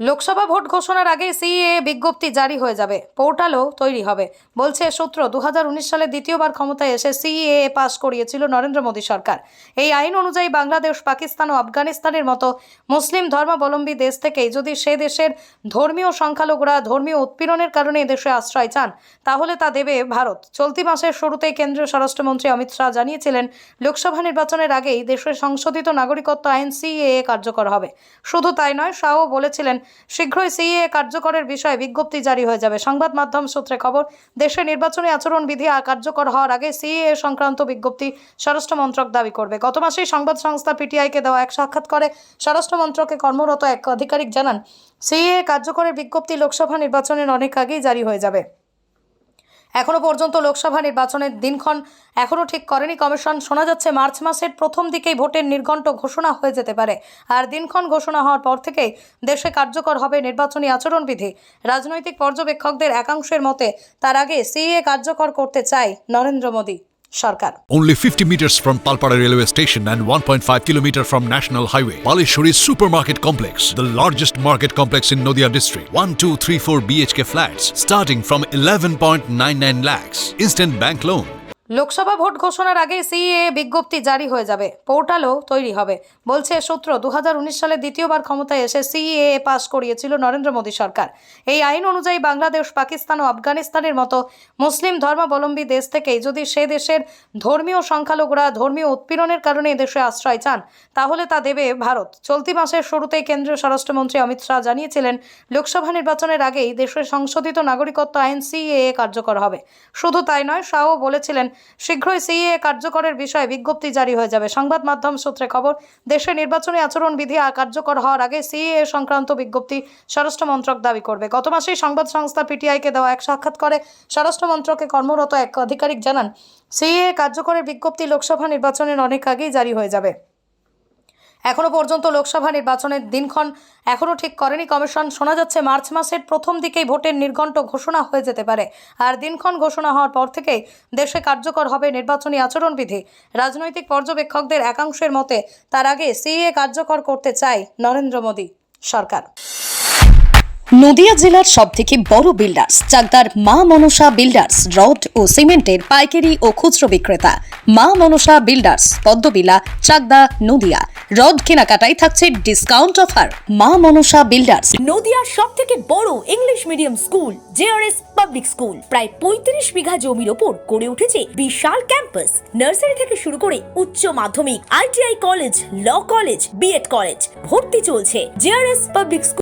লোকসভা ভোট ঘোষণার আগে সিএ বিজ্ঞপ্তি জারি হয়ে যাবে। পোর্টালও তৈরি হবে। বলছে, সূত্র, দুহাজার উনিশ সালে দ্বিতীয়বার ক্ষমতায় এসে সিএ পাশ করিয়েছিল নরেন্দ্র মোদী সরকার। এই আইন অনুযায়ী বাংলাদেশ, পাকিস্তান ও আফগানিস্তানের মতো মুসলিম ধর্মাবলম্বী দেশ থেকেই যদি সে দেশের ধর্মীয় সংখ্যালঘুরা ধর্মীয় উৎপীড়নের কারণে এদেশে আশ্রয় চান, তাহলে তা দেবে ভারত। চলতি মাসের শুরুতেই কেন্দ্রীয় স্বরাষ্ট্রমন্ত্রী অমিত শাহ জানিয়েছিলেন, লোকসভা নির্বাচনের আগেই দেশের সংশোধিত নাগরিকত্ব আইন সিএএ কার্যকর হবে। শুধু তাই নয়, শাহও বলেছিলেন শীঘ্রই সিএ কার্যকরের বিষয়ে বিজ্ঞপ্তি জারি হয়ে যাবে। সংবাদ মাধ্যম সূত্রে খবর, দেশে নির্বাচনী আচরণ বিধি আর কার্যকর হওয়ার আগে সিএ সংক্রান্ত বিজ্ঞপ্তি স্বরাষ্ট্র মন্ত্রক দাবি করবে। গত মাসেই সংবাদ সংস্থা পিটিআইকে দেওয়া এক সাক্ষাৎকারে স্বরাষ্ট্র মন্ত্রকে কর্মরত এক আধিকারিক জানান সিএ কার্যকরের বিজ্ঞপ্তি লোকসভা নির্বাচনের অনেক আগেই জারি হয়ে যাবে। এখনও পর্যন্ত লোকসভা নির্বাচনের দিনক্ষণ এখনও ঠিক করেনি কমিশন। শোনা যাচ্ছে, মার্চ মাসের প্রথম দিকেই ভোটের নির্ঘণ্ট ঘোষণা হয়ে যেতে পারে। আর দিনক্ষণ ঘোষণা হওয়ার পর থেকেই দেশে কার্যকর হবে নির্বাচনী আচরণবিধি। রাজনৈতিক পর্যবেক্ষকদের একাংশের মতে, তার আগে সিএ কার্যকর করতে চায় নরেন্দ্র মোদী। সরকার Only 50 meters from Palpara railway station and 1.5 kilometer from National Highway. Palishuri Supermarket Complex, the largest market complex in Noida district. 1, 2, 3, 4 BHK flats starting from 11.99 lakhs. Instant bank loan. Lok Sabha vote ঘোষণার আগে CA বিজ্ঞপ্তি জারি হয়ে যাবে। পোর্টালও তৈরি হবে। বলছে, সূত্র, দুহাজার উনিশ সালে দ্বিতীয়বার ক্ষমতায় এসে সিএ পাশ করিয়েছিল নরেন্দ্র মোদী সরকার। এই আইন অনুযায়ী বাংলাদেশ, পাকিস্তান ও আফগানিস্তানের মতো মুসলিম ধর্মাবলম্বী দেশ থেকেই যদি সে দেশের ধর্মীয় সংখ্যালঘুরা ধর্মীয় উৎপীড়নের কারণে এদেশে আশ্রয় চান, তাহলে তা দেবে ভারত। চলতি মাসের শুরুতেই কেন্দ্রীয় স্বরাষ্ট্রমন্ত্রী অমিত শাহ জানিয়েছিলেন, লোকসভা নির্বাচনের আগেই দেশের সংশোধিত নাগরিকত্ব আইন সিএএ কার্যকর হবে। শুধু তাই নয়, শাহও বলেছিলেন শীঘ্রই সিএ কার্যকরের বিষয়ে বিজ্ঞপ্তি জারি হয়ে যাবে। সংবাদ মাধ্যম সূত্রে খবর, দেশে নির্বাচনী আচরণ বিধি আর কার্যকর হওয়ার আগে সিএ সংক্রান্ত বিজ্ঞপ্তি স্বরাষ্ট্র মন্ত্রক দাবি করবে। গত মাসেই সংবাদ সংস্থা পিটিআইকে দেওয়া এক সাক্ষাৎকারে স্বরাষ্ট্র মন্ত্রকে কর্মরত এক আধিকারিক জানান সিএ কার্যকরের বিজ্ঞপ্তি লোকসভা নির্বাচনের অনেক আগেই জারি হয়ে যাবে। এখনও পর্যন্ত লোকসভা নির্বাচনের দিনক্ষণ এখনও ঠিক করেনি কমিশন। শোনা যাচ্ছে, মার্চ মাসের প্রথম দিকেই ভোটের নির্ঘণ্ট ঘোষণা হয়ে যেতে পারে। আর দিনক্ষণ ঘোষণা হওয়ার পর থেকেই দেশে কার্যকর হবে নির্বাচনী আচরণবিধি। রাজনৈতিক পর্যবেক্ষকদের একাংশের মতে, তার আগে সিএ কার্যকর করতে চায় নরেন্দ্র মোদী সরকার। নদিয়া জেলার সব থেকে বড় বিল্ডার্স চাকদার মা মনসা বিল্ডার্স রড ও সিমেন্টের পাইকারি ও খুচরো বিক্রেতা। মা মনসা বিল্ডার্স পদ্মবিলা, চাকদা, নদিয়া। রড কেনাকাটায় থাকছে ডিসকাউন্ট অফার মা মনসা বিল্ডার্স নদিয়ার সব থেকে বড় English medium school JRS public school প্রায় পঁয়ত্রিশ বিঘা জমির ওপর গড়ে উঠেছে বিশাল ক্যাম্পাস নার্সারি থেকে শুরু করে উচ্চ মাধ্যমিক ITI college law college BEd college ভর্তি চলছে। JRS public school